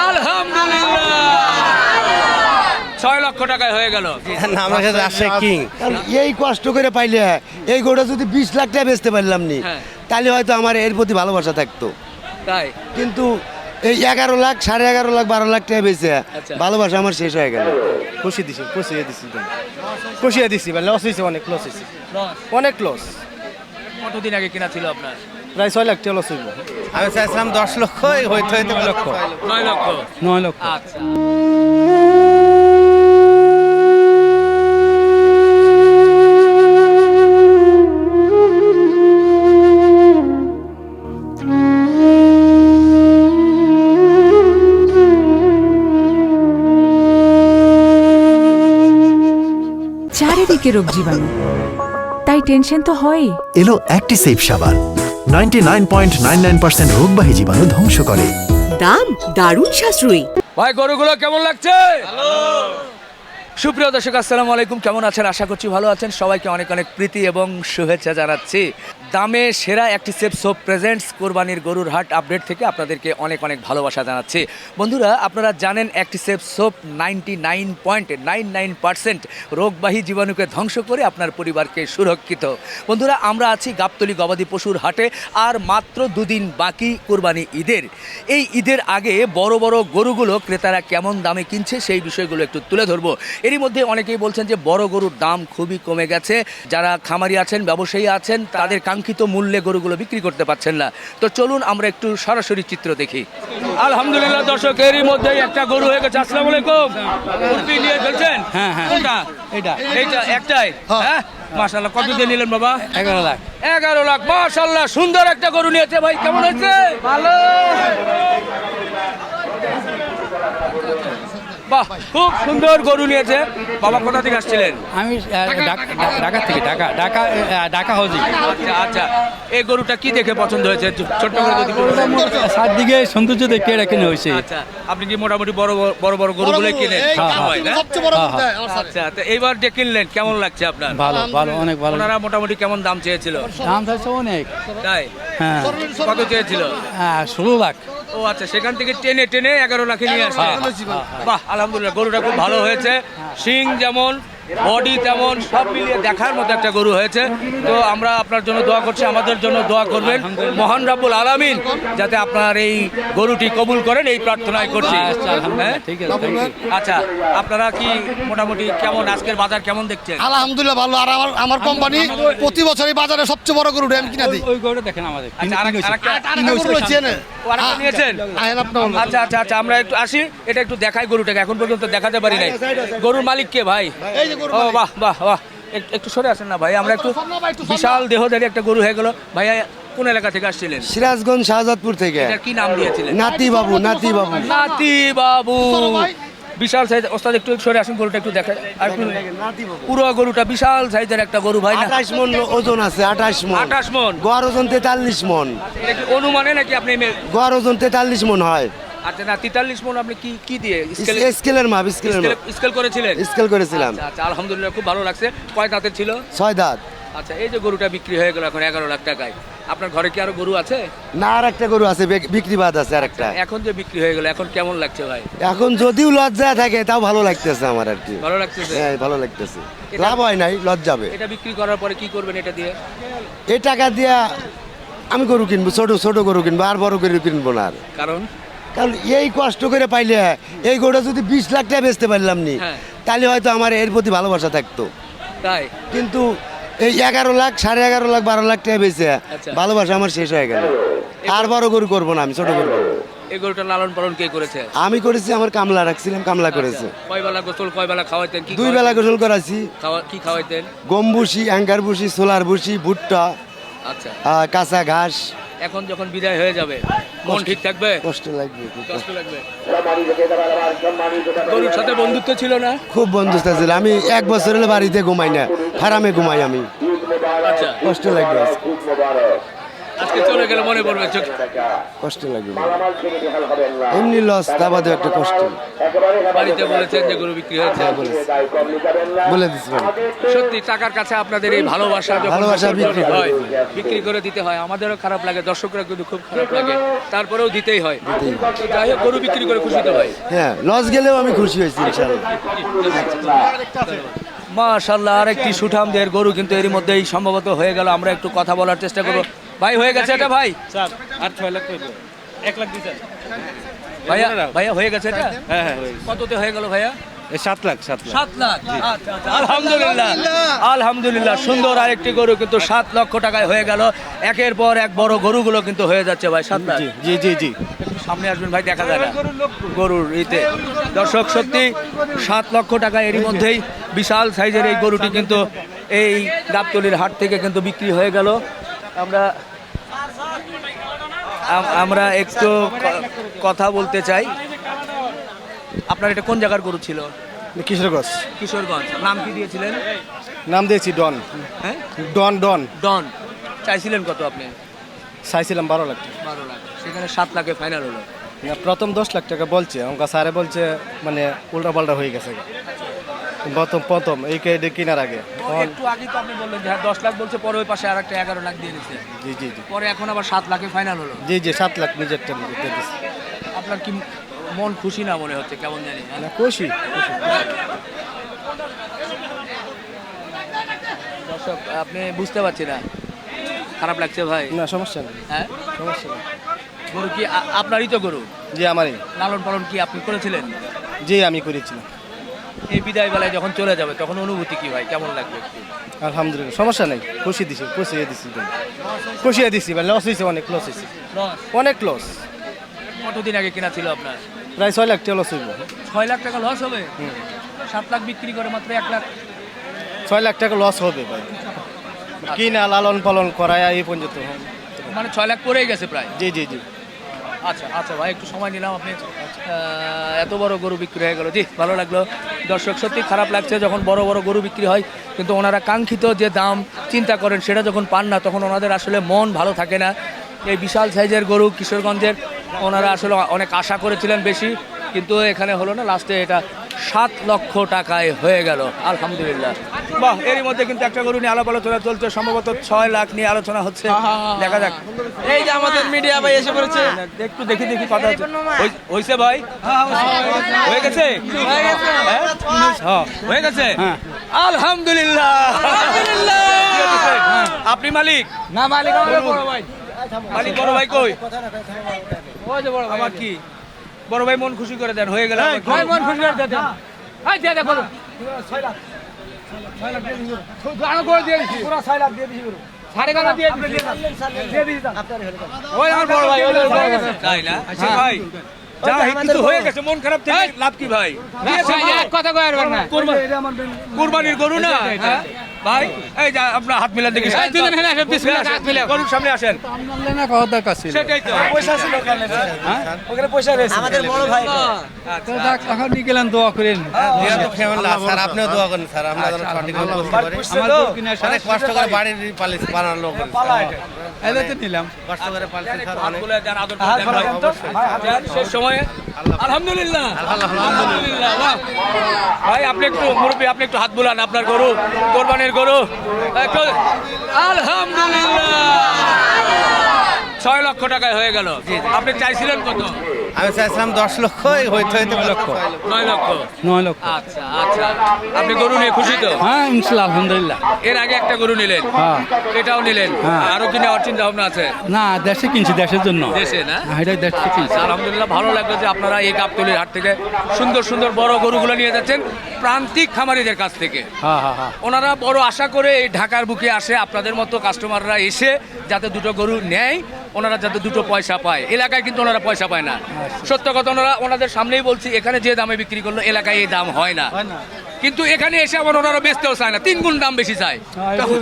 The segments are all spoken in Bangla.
আলহামদুলিল্লাহ। ছয় লক্ষ টাকায় হয়ে গেল। আমার কাছে রাজশাহী কিং কারণ এই কষ্ট করে পাইলে এই গরুটা যদি বিশ লাখ টাকা বেচতে পারলাম নি হ্যাঁ। তাহলে হয়তো আমার এর প্রতি ভালোবাসা থাকতো। তাই? কিন্তু এই এগারো লাখ সাড়ে এগারো লাখ বারো লাখ টাকা বেচে আচ্ছা। ভালোবাসা আমার শেষ হয়ে গেল। খুশি দিছি খুশিয়ে দিছি খুশিয়ে দিছি মানে লস হয়েছে অনেক লস হয়েছে অনেক লস কতদিন আগে কিনা ছিল আপনার? প্রায় ছয় লাখ টাকা লস হইব। আমি চাইছিলাম দশ লক্ষ হইতে হইতে লক্ষ। নয় লক্ষ। নয় লক্ষ। আচ্ছা। চারিদিকে রোগ জীবাণু। তাই টেনশন তো হয়ই। এলো অ্যাক্টিসেভ সাবান। Ninety nine point nine nine percent রোগবাহী জীবাণু ধ্বংস করে। দাম দারুণ সাশ্রয়ী। ভাই গরুগুলো কেমন লাগছে? সুপ্রিয় দর্শক, আসসালামু আলাইকুম। কেমন আছেন? আশা করছি ভালো আছেন। সবাইকে অনেক অনেক প্রীতি এবং শুভেচ্ছা জানাচ্ছি। দামে সেরা একটি সেফ সোপ প্রেজেন্টস কোরবানির গরুর হাট আপডেট থেকে আপনাদেরকে অনেক অনেক ভালোবাসা জানাচ্ছি। বন্ধুরা, আপনারা জানেন একটি safe soap ninety nine point nine nine percent রোগবাহী জীবাণুকে ধ্বংস করে আপনার পরিবারকে সুরক্ষিত। বন্ধুরা, আমরা আছি গাবতলি গবাদি পশুর হাটে আর মাত্র দুদিন বাকি কোরবানি ঈদের। এই ঈদের আগে বড় বড় গরুগুলো ক্রেতারা কেমন দামে কিনছে সেই বিষয়গুলো একটু তুলে ধরবো। এরই মধ্যে অনেকেই বলছেন যে বড় গরুর দাম খুবই কমে গেছে। যারা খামারি আছেন ব্যবসায়ী আছেন তাদের কাঙ্ক্ষিত মূল্যে গরুগুলো বিক্রি করতে পারছেন না। তো চলুন আমরা একটু সরাসরি চিত্র দেখি। আলহামদুলিল্লাহ দর্শক এরই মধ্যেই একটা গরু হয়ে গেছে। আসসালামু আলাইকুম। কুরপি নিয়ে ফেলছেন? হ্যাঁ হ্যাঁ। কোনটা? এটা এইটা একটাই? হ্যাঁ? মাশাআল্লাহ কত দিয়ে নিলেন বাবা? এগারো লাখ। এগারো লাখ। মাশাল্লাহ সুন্দর একটা গরু নিয়েছে ভাই। কেমন হয়েছে? ভালো। বাহ খুব সুন্দর গরু নিয়েছে। বাবা কোথা থেকে আসছিলেন? আমি ঢাকা- ঢাকা থেকে ঢাকা ঢাকা ঢাকা হাউজি আচ্ছা আচ্ছা। এই গরুটা কি দেখে পছন্দ হয়েছে? ছোট্ট করে যদি বলতেন। চারদিকে সৌন্দর্য দেখে রেখে হয়েছে। আচ্ছা আপনি কি মোটামুটি বড় বড়- বড় গরুগুলো কিনেন? হ্যাঁ, হয়? হ্যাঁ। আচ্ছা তো এইবার যে কিনলেন কেমন লাগছে আপনার? ভালো ভালো অনেক ভালো। ওনারা মোটামুটি কেমন দাম চেয়েছিল? দাম চাইছে অনেক। তাই? হ্যাঁ। কত চেয়েছিল? হ্যাঁ, ষোলো লাখ। ও আচ্ছা সেখান থেকে টেনে টেনে এগারো লাখে নিয়ে আসছে। বাহ আলহামদুলিল্লাহ গরুটা খুব ভালো হয়েছে। শিং যেমন বডি তেমন সব মিলিয়ে দেখার মতো একটা গরু হয়েছে। তো আমরা আপনার জন্য দোয়া করছি আমাদের জন্য দোয়া করবেন। মহান রাব্বুল আলামিন যাতে আপনার এই গরুটি কবুল করেন এই প্রার্থনাই করছি। আচ্ছা, হ্যাঁ? thank you। আচ্ছা আপনারা কি মোটামুটি কেমন আজকের বাজার কেমন দেখছেন? আলহামদুলিল্লাহ ভালো। আর আমার আমার কোম্পানি প্রতি বছর এই বাজারে সবচেয়ে বড় গরু আমি কিনা দিই ওই- ওই গরুটা দেখেন আমাদের। আচ্ছা। আরেকটা- আরেকটা নিয়েছেন আপনার বলুন। আচ্ছা আচ্ছা আচ্ছা আমরা একটু আসি। এটা একটু দেখাই গরুটাকে এখন পর্যন্ত দেখাতে পারি নাই। গরুর মালিক কে ভাই? এই যে গরুর ও বাহ বাহ বাহ। এক- একটু সরে আসেন না ভাই আমরা একটু। বিশাল দেহধারী একটা গরু হয়ে গেল। ভাইয়া কোন এলাকা থেকে আসছিলেন? সিরাজগঞ্জ শাহজাদপুর থেকে। কি নাম দিয়েছিলেন? নাতি বাবু নাতি বাবু। নাতি বাবু। বিশাল সাইজ ওস্তাদ একটু সরে আসুন গরুটা একটু দেখেন আর একটু পুরো গরুটা বিশাল সাইজের একটা গরু ভাই আঠাশ মন ওজন আছে আঠাশ মন। 28 মন। গড় ওজন তেতাল্লিশ মন। অনুমানে নাকি আপনি গড় ওজন তেতাল্লিশ মন হয়। আচ্ছা না তেতাল্লিশ মন আপনি কি কি দিয়ে স্কেলের মাপ স্কেলের স্কেল করেছিলেন? স্কেল করেছিলাম। আচ্ছা আচ্ছা আলহামদুলিল্লাহ খুব ভালো লাগছে। কয় দাঁতের ছিল? ছয় দাঁত। আচ্ছা এই যে গরুটা বিক্রি হয়ে গেল এখন এগারো লাখ টাকায়। আপনার ঘরে কি আরও গরু আছে? না আর একটা গরু আছে বিক্রি বাদ আছে আর একটা এখন যে বিক্রি হয়ে গেল এখন কেমন লাগছে ভাই? এখন যদিও লজ্জা থাকে তাও ভালো লাগতেছে আমার আর কি। ভালো লাগতেছে? হ্যাঁ ভালো লাগতেছে। লাভ হয় নাই লজ্জাবে এটা বিক্রি করার পরে কি করবেন এটা দিয়ে? এই টাকা দিয়া আমি গরু কিনবো ছোট ছোট গরু কিনবো আর বড় গরু কিনবো না আর। কারণ? কারণ এই কষ্ট করে পাইলে এই গরুটা যদি বিশ লাখ টাকা বেচতে পারলাম নি হ্যাঁ। তাহলে হয়তো আমার এর প্রতি ভালোবাসা থাকতো। তাই? কিন্তু এই এগারো লাখ সাড়ে এগারো লাখ বারো লাখ টাকা বেচে আচ্ছা। ভালোবাসা আমার শেষ হয়ে গেল। আর বড় গরু করব না আমি ছোট গরু। করব। এই গরুটা লালন পালন কে করেছে? আমি করেছি আমার কামলা রাখছিলাম কামলা করেছে। আচ্ছা, কয় বেলা গোসল কয় বেলা খাওয়াইতেন দুই বেলা গোসল করাছি খাওয়া- কি খাওয়াইতেন? গম ভুসি অ্যাঙ্কার ভুসি সোলার ভুসি ভুট্টা আচ্ছা। কাঁচা ঘাস। এখন যখন বিদায় হয়ে যাবে মন ঠিক থাকবে? কষ্ট লাগবে কষ্ট লাগবে। গরুর সাথে বন্ধুত্ব ছিল না? খুব বন্ধুত্ব ছিল। আমি এক বছর হলে বাড়িতে ঘুমাই না ফারামে ঘুমাই আমি। আচ্ছা। কষ্ট লাগবে আজকে। চলে গেলে মনে পড়বে কষ্ট লাগবে। এমনি লস তা বাদেও একটা কষ্ট। বাড়িতে বলেছেন যে গরু বিক্রি হয়েছে। বলে দিচ্ছি ভাই। সত্যি টাকার কাছে আপনাদের এই ভালোবাসা ভালোবাসা বিক্রি হয় বিক্রি করে দিতে হয় আমাদেরও খারাপ লাগে দর্শকরা কিন্তু খুব খারাপ লাগে। তারপরেও দিতেই হয়। যাই হোক গরু বিক্রি করে খুশি তো হয় হ্যাঁ লস গেলেও আমি খুশি হয়েছি ইনশাল্লাহ মাশাল্লাহ আরেকটি সুঠামদের গরু কিন্তু এর মধ্যেই সম্ভবত হয়ে গেল। আমরা একটু কথা বলার চেষ্টা করব। ভাই হয়ে গেছে এটা ভাই। আর ছয় লাখ এক লাখ দিছেন ভাইয়া ভাইয়া হয়ে গেছে এটা? হ্যাঁ হ্যাঁ কততে হয়ে গেল ভাইয়া? সাত লাখ সাত লাখ। সাত লাখ? আচ্ছা, আচ্ছা, আলহামদুলিল্লাহ। আলহামদুলিল্লাহ। সুন্দর আরেকটি গরু কিন্তু সাত লক্ষ টাকায় হয়ে গেল। একের পর এক বড় গরুগুলো কিন্তু হয়ে যাচ্ছে ভাই সাত লাখ। জি জি জি সামনে আসবেন ভাই দেখা না গরুর ইতে। দর্শক সত্যি সাত লক্ষ টাকা এরই মধ্যেই বিশাল সাইজের এই গরুটি কিন্তু এই গাবতলির হাট থেকে কিন্তু বিক্রি হয়ে গেল। আমরা আম- আমরা একটু কথা বলতে চাই। আপনার এটা কোন জায়গার গরু ছিল? কিশোরগঞ্জ। কিশোরগঞ্জ। নাম কি দিয়েছিলেন? নাম দিয়েছি ডন। হ্যাঁ? ডন ডন। ডন। চাইছিলেন কত আপনি? চাইছিলাম বারো লাখ টাকা। বারো লাখ। সেখানে সাত লাখে ফাইনাল হলো। প্রথম দশ লাখ টাকা বলছে। আমাকে স্যারে বলছে মানে উল্টা পাল্টা হয়ে গেছে। প্রথম প্রথম এই কেডে কেনার আগে। একটু আগে তো আপনি বললেন যে হ্যাঁ দশ লাখ বলছে পরে ওই পাশে আর একটা এগারো লাখ দিয়ে দিচ্ছে জি জি জি। পরে এখন আবার সাত লাখে ফাইনাল হলো। জি জি সাত লাখ নিজেরটা নিজে দিয়ে দিছি। আপনার কি মন খুশি না মনে হচ্ছে? কেমন জানি হ্যাঁ? না খুশি। দর্শক আপনি বুঝতে পারছি না। খারাপ লাগছে ভাই? না সমস্যা নেই। হ্যাঁ? সমস্যা নেই। গরু কি আপনারই তো গরু? জি আমারই। লালন পালন কি আপনি করেছিলেন? জি আমি করেছিলাম। এই বিদায় বেলায় যখন চলে যাবে তখন অনুভূতি কি ভাই? কেমন লাগবে আলহামদুলিল্লাহ সমস্যা নেই। খুশি দিছি খুশি দিছি খুশি দিছি ভাই লস হয়েছে অনেক লস হয়েছে। অনেক লস কতদিন আগে কেনা ছিল আপনার? প্রায় ছয় লাখ টাকা লস হইব। ছয় লাখ টাকা লস হবে? সাত লাখ বিক্রি করে মাত্র এক লাখ। ছয় লাখ টাকা লস হবে ভাই। কিনা লালন পালন করায় এই পর্যন্ত। মানে ছয় লাখ পরেই গেছে প্রায়? জি জি জি। আচ্ছা আচ্ছা ভাই, একটু সময় নিলাম আপনি। এত বড় গরু বিক্রি হয়ে গেল। জি, ভালো লাগল। দর্শক, সত্যি খারাপ লাগছে যখন বড় বড় গরু বিক্রি হয়, কিন্তু ওনারা কাঙ্ক্ষিত যে দাম চিন্তা করেন, সেটা যখন পান না, তখন ওনাদের আসলে মন ভালো থাকে না। এই বিশাল সাইজের গরু কিশোরগঞ্জের, ওনারা আসলে অনেক আশা করেছিলেন বেশি, কিন্তু এখানে হলো না, লাস্টে এটা সাত লক্ষ টাকায় হয়ে গেল। আলহামদুলিল্লাহ। বাহ এরই মধ্যে কিন্তু একটা গরু নিয়ে আলাপ আলোচনা চলছে। সম্ভবত ছয় লাখ নিয়ে আলোচনা হচ্ছে। দেখা যাক। এই যে আমাদের মিডিয়া ভাই এসে পড়েছে। একটু দেখি দেখি কথা হচ্ছে। হইছে ভাই? হয়ে গেছে? হ্যাঁ? হ্যাঁ, হয়ে গেছে? আলহামদুলিল্লাহ। আপনি মালিক? না মালিক বড় ভাই। মালিক বড় ভাই কই? আমার কি? বড় ভাই মন খুশি করে দেন হয়ে গেল মন খুশি করে দেন। এই দিয়ে দেখো তাই না? আচ্ছা ভাই যা কিন্তু হয়ে গেছে মন খারাপ থেকে লাভ কি ভাই? কথা কয় আর না। কুরবানির গরু না? হ্যাঁ? ভাই এই যা আপনার হাত মিলান দেখি। দুজন হেলে আসেন, বিসমিল্লাহ, হাত মিলাও। গরুর সামনে আসেন। কথা দরকার ছিল। সেটাই তো। আমাদের বড় ভাই এখন নিয়ে গেলেন দোয়া করেন। স্যার আপনিও দোয়া করেন স্যার আমরা যেন সঠিক বুঝতে পারি আমার গরু অনেক কষ্ট করে বাড়ির পালিশ বানানো লোক এলে তো নিলাম। কষ্ট করে আদর শেষ সময়ে আলহামদুলিল্লাহ। আলহামদুলিল্লাহ ভাই আপনি একটু মুরব্বী আপনি একটু হাত বুলান আপনার গরু কোরবানির গরু করো। আলহামদুলিল্লাহ। ছয় লক্ষ টাকায় হয়ে গেল। আপনি চাইছিলেন কত? আমি চাইছিলাম দশ লক্ষ হইতে হইতে লক্ষ। নয় লক্ষ। নয় লক্ষ। আচ্ছা আচ্ছা। আপনি গরু নিয়ে খুশি তো? হ্যাঁ ইনশাল্লাহ আলহামদুলিল্লাহ। এর আগে একটা গরু নিলেন? হ্যাঁ। এটাও নিলেন? হ্যাঁ। আরও কিনে নেওয়ার চিন্তা ভাবনা আছে? না দেশে কিনছি দেশের জন্য। দেশে না? হ্যাঁ, এটাই দেশে কিনছি। আলহামদুলিল্লাহ ভালো লাগল যে আপনারা এই গাবতলির হাট থেকে সুন্দর সুন্দর বড় গরুগুলো নিয়ে যাচ্ছেন প্রান্তিক খামারিদের কাছ থেকে। হ্যাঁ হ্যাঁ হ্যাঁ। ওনারা বড় আশা করে এই ঢাকার বুকে আসে আপনাদের মতো কাস্টমাররা এসে যাতে দুটো গরু নেয় ওনারা যাতে দুটো পয়সা পায়। এলাকায় কিন্তু ওনারা পয়সা পায় না। সত্য কথা, ওনারা ওনাদের সামনেই বলছি, এখানে যে দামে বিক্রি করল, এলাকায় এই দাম হয় না। কিন্তু এখানে এসে আবার ওনারা বেচতেও চায় না। তিন গুণ দাম বেশি চায়। তখন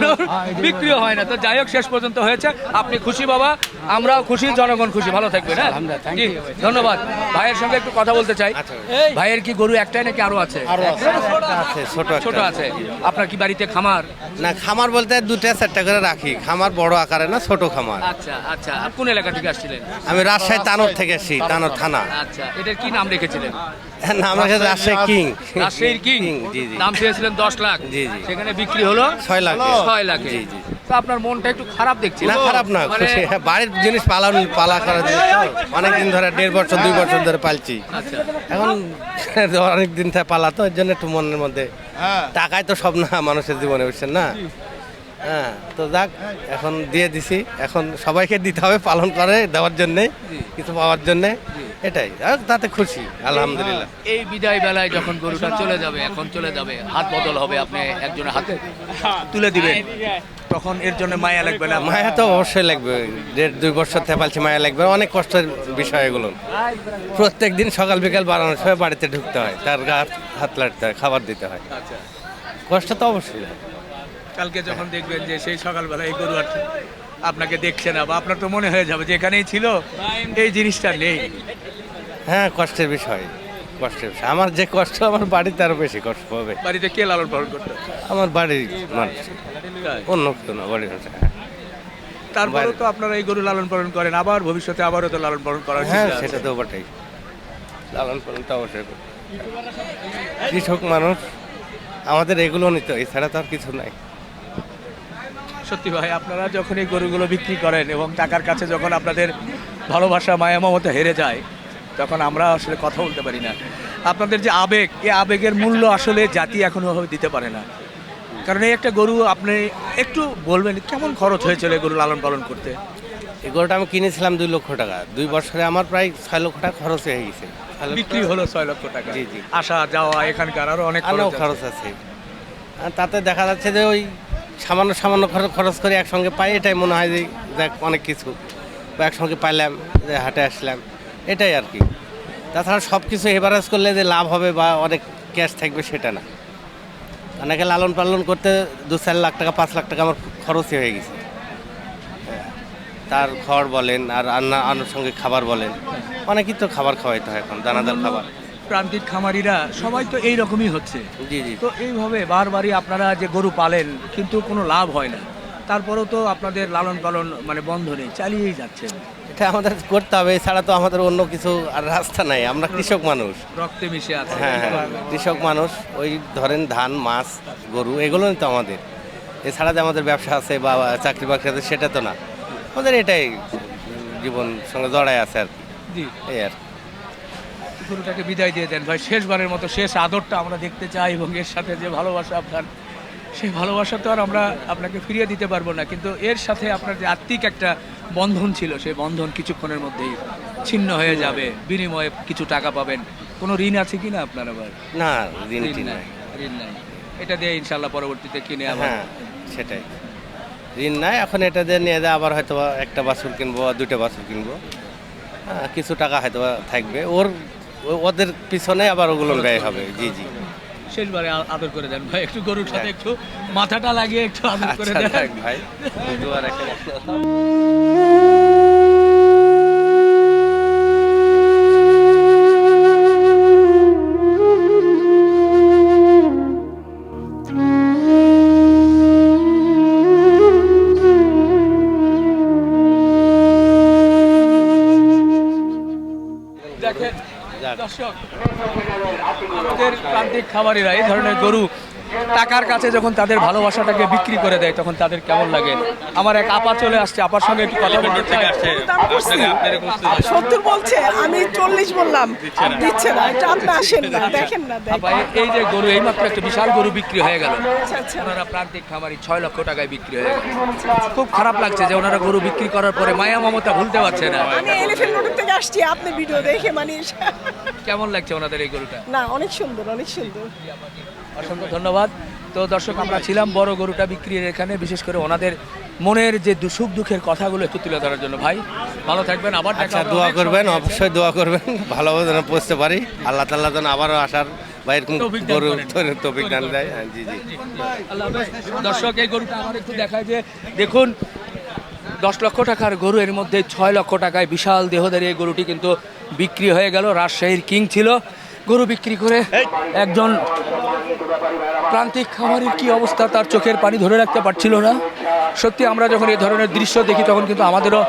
বিক্রিও হয় না। তো যাই হোক শেষ পর্যন্ত হয়েছে। আপনি খুশি বাবা আমরাও খুশি জনগণ খুশি। ভালো থাকবেন হ্যাঁ? জি, ধন্যবাদ। ভাইয়ের সঙ্গে একটু কথা বলতে চাই। ভাইয়ের কি গরু একটাই নাকি আরও আছে? আছে। ছোট ছোট আছে। আপনার কি বাড়িতে খামার? না খামার বলতে দুটা চারটা করে রাখি। খামার বড় আকারে না ছোট খামার। আচ্ছা আচ্ছা। কোন এলাকা থেকে আসছিলেন? আমি রাজশাহী তানোর থেকে এসেছি তানোর থানা। আচ্ছা এটার কি নাম রেখেছিলেন? নাম আছে রাজশাহী কিং। রাজশাহীর কিং? জি জি। দাম চেয়েছিলেন দশ লাখ। জি, জি। সেখানে বিক্রি হলো ছয় লাখ। ছয় লাখে জি জি। তো আপনার মনটা একটু খারাপ দেখছি। না খারাপ না মানে খুশি। হ্যাঁ, বাড়ির জিনিস পালন পালা করা অনেকদিন ধরে দেড় বছর দুই বছর ধরে পালছি। আচ্ছা। এখন অনেক দিন থেকে পালা তো এর জন্য একটু মনের মধ্যে টাকায় তো সব না মানুষের জীবনে বুঝছেন না? হ্যাঁ তো যাক এখন দিয়ে দিছি। এখন সবাইকে দিতে হবে পালন করে দেওয়ার জন্যে কিছু পাওয়ার জন্যে। এটাই আর তাতে খুশি আলহামদুলিল্লাহ। এই বিদায় বেলায় যখন গরুটা চলে যাবে এখন চলে যাবে হাত বদল হবে আপনি একজনের হাতে তুলে দিবেন। তখন এর জন্য মায়া লাগবে না? মায়া তো অবশ্যই লাগবে দেড় দুই বছর থেকে পালছি মায়া লাগবে অনেক কষ্টের বিষয় এগুলো। প্রত্যেক দিন সকাল বিকাল বাড়ানোর সময় বাড়িতে ঢুকতে হয় তার গা হাত- হাত লাড়তে হয় খাবার দিতে হয়। আচ্ছা। কষ্ট তো অবশ্যই কালকে যখন দেখবেন যে সেই সকালবেলা এই গরু আর আপনাকে দেখছে না বা আপনার তো মনে হয়ে যাবে যে এখানেই ছিল এই জিনিসটা নেই। হ্যাঁ কষ্টের বিষয় কষ্টের বিষয়। আমার যে কষ্ট আমার বাড়িতে আরও বেশি কষ্ট হবে। বাড়িতে কে লালন পালন করতো? আমার বাড়ির মানুষ। অন্য কেউ না বাড়ির মানুষ। হ্যাঁ। তারপরে তো আপনারা এই গরু লালন পালন করেন আবার ভবিষ্যতে আবারও তো লালন পালন করা হ্যাঁ সেটা তো বটেই। লালন পালন তো অবশ্যই কৃষক মানুষ আমাদের এগুলো নিতে এছাড়া তো আর কিছু নাই। সত্যি ভাই আপনারা যখন এই গরুগুলো বিক্রি করেন এবং টাকার কাছে যখন আপনাদের ভালোবাসা মায়া মমতা হেরে যায় তখন আমরা আসলে কথা বলতে পারি না। আপনাদের যে আবেগ এই আবেগের মূল্য আসলে জাতি এখনও ওভাবে দিতে পারে না। কারণ এই একটা গরু আপনি একটু বলবেন কেমন খরচ হয়েছিল এই গরু লালন পালন করতে? এই গরুটা আমি কিনেছিলাম দুই লক্ষ টাকা। দুই বছরে আমার প্রায় ছয় লক্ষ টাকা খরচ হয়ে গেছে। বিক্রি হলো ছয় লক্ষ টাকা। জি, জি। আসা যাওয়া এখানকার আরও অনেক আরও খরচ আছে। তাতে দেখা যাচ্ছে যে ওই সামান্য সামান্য খরচ খরচ করে একসঙ্গে পাই, এটাই মনে হয় যে দেখ অনেক কিছু। বা একসঙ্গে পাইলাম, যে হাটে আসলাম, এটাই আর কি। তাছাড়া সব কিছু এভারেজ করলে যে লাভ হবে বা অনেক ক্যাশ থাকবে সেটা না। অনেকে লালন পালন করতে দু চার লাখ টাকা, পাঁচ লাখ টাকা আমার খরচই হয়ে গেছে। হ্যাঁ। তার খড় বলেন আর আনুষঙ্গিক খাবার বলেন, অনেকই তো খাবার খাওয়াইতে হয় এখন, দানাদার খাবার। প্রান্তিক খামারিরা সবাই তো এই রকমই হচ্ছে। জি জি। তো এইভাবে বারবারই আপনারা যে গরু পালেন কিন্তু কোনো লাভ হয় না। তারপরেও তো আপনাদের লালন পালন মানে বন্ধ নেই চালিয়েই যাচ্ছেন। এটা আমাদের করতে হবে এছাড়া তো আমাদের অন্য কিছু আর রাস্তা নাই। আমরা কৃষক মানুষ। রক্তে মিশে আছে। হ্যাঁ হ্যাঁ কৃষক মানুষ ওই ধরেন ধান মাছ গরু এগুলোই তো আমাদের। এছাড়া যে আমাদের ব্যবসা আছে বা চাকরি বাকরি আছে সেটা তো না। আমাদের এটাই জীবন সঙ্গে জড়ায় আছে আর কি। জি। এই আর। গরুটাকে বিদায় দিয়ে দেন। ভাই শেষবারের মতো শেষ আদরটা আমরা দেখতে চাই এবং এর সাথে যে ভালোবাসা আপনার সেই ভালোবাসা তো আর আমরা আপনাকে ফিরিয়ে দিতে পারব না। কিন্তু এর সাথে আপনার যে আত্মিক একটা বন্ধন ছিল সেই বন্ধন কিছুক্ষণের মধ্যেই ছিন্ন হয়ে যাবে। বিনিময়ে কিছু টাকা পাবেন। কোনো ঋণ আছে কি না আপনার আবার? না ঋণ নাই ঋণ নাই। এটা দিয়ে ইনশাল্লাহ পরবর্তীতে কিনে আবার হ্যাঁ সেটাই। ঋণ নাই এখন এটা দিয়ে নিয়ে যায় আবার হয়তো একটা বাছুর কিনবো দুইটা বাছুর কিনবো। হ্যাঁ কিছু টাকা হয়তো থাকবে। ওর ওদের পিছনে আবার ওগুলো ব্যয় হবে। জি জি। শেষবারে আদর করে দেন ভাই। একটু গরুর সাথে একটু মাথাটা লাগিয়ে একটু আদর করে আচ্ছা দেন। ভাই। দর্শক আমাদের প্রান্তিক খামারিরা এই ধরনের গরু টাকার কাছে যখন তাদের ভালোবাসাটাকে বিক্রি করে দেয় তখন তাদের কেমন লাগে? আমার এক আপা চলে আসছে আপার সঙ্গে একটু কথা বলতে সত্তর বলছে আমি চল্লিশ বললাম দিচ্ছে না। এটা আপনি আসেন না দেখেন না। আপা এই- এই যে গরু এইমাত্র একটা বিশাল গরু বিক্রি হয়ে গেল। আচ্ছা, আচ্ছা। ওনারা প্রান্তিক খামারি ছয় লক্ষ টাকায় বিক্রি হয়ে গেল। খুব খারাপ লাগছে যে ওনারা গরু বিক্রি করার পরে মায়া মমতা ভুলতে পারছে না। আমি এলিফেন্ট রোড থেকে আসছি আপনি ভিডিও দেখে মানে কেমন লাগছে ওনাদের এই গরুটা? না অনেক সুন্দর অনেক সুন্দর। অসংখ্য ধন্যবাদ। তো দর্শক আমরা ছিলাম বড় গরুটা বিক্রির এখানে বিশেষ করে ওনাদের মনের যে সুখ দুঃখের কথাগুলো একটু তুলে ধরার জন্য। ভাই ভালো থাকবেন আবার আচ্ছা দোয়া করবেন অবশ্যই দোয়া করবেন ভালোভাবে যেন পৌঁছতে পারি। আল্লাহ তাল্লাহ যেন আবারও আসার বা এরকম গরু তৌফিক দান দেয়। হ্যাঁ, জি জি। দর্শক এই গরুটা আমার একটু দেখায় যে দেখুন দশ লক্ষ টাকার গরু এর মধ্যে ছয় লক্ষ টাকায় বিশাল দেহধারী এই গরুটি কিন্তু বিক্রি হয়ে গেল। রাজশাহীর কিং ছিল। গরু বিক্রি করে একজন প্রান্তিক খামারের কি অবস্থা? তার চোখের পানি ধরে রাখতে পারছিল না। সত্যি আমরা যখন এই ধরনের দৃশ্য দেখি তখন কিন্তু আমাদেরও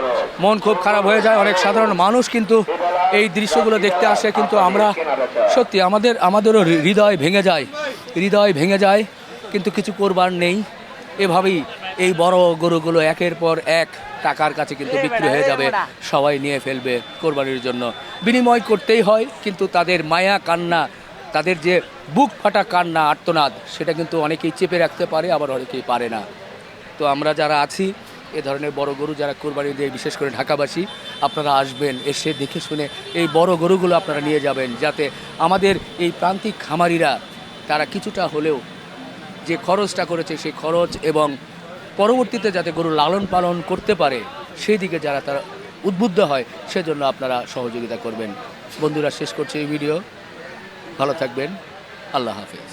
মন খুব খারাপ হয়ে যায়। অনেক সাধারণ মানুষ কিন্তু এই দৃশ্যগুলো দেখতে আসে কিন্তু আমরা সত্যি আমাদের আমাদেরও হৃদয় ভেঙে যায়। হৃদয় ভেঙে যায় কিন্তু কিছু করবার নেই। এভাবেই এই বড় গরুগুলো একের পর এক টাকার কাছে কিন্তু বিক্রি হয়ে যাবে সবাই নিয়ে ফেলবে কোরবানির জন্য। বিনিময় করতেই হয় কিন্তু তাদের মায়া কান্না তাদের যে বুক ফাটা কান্না আর্তনাদ সেটা কিন্তু অনেকেই চেপে রাখতে পারে আবার অনেকেই পারে না। তো আমরা যারা আছি এ ধরনের বড় গরু যারা কোরবানি দিয়ে বিশেষ করে ঢাকাবাসী আপনারা আসবেন এসে দেখে শুনে এই বড় গরুগুলো আপনারা নিয়ে যাবেন যাতে আমাদের এই প্রান্তিক খামারিরা তারা কিছুটা হলেও যে খরচটা করেছে সেই খরচ এবং পরবর্তীতে যাতে গরু লালন পালন করতে পারে, সেই দিকে যারা তারা উদ্বুদ্ধ হয়, সেজন্য আপনারা সহযোগিতা করবেন। বন্ধুরা, শেষ করছে এই ভিডিও। ভালো থাকবেন। আল্লাহ হাফেজ।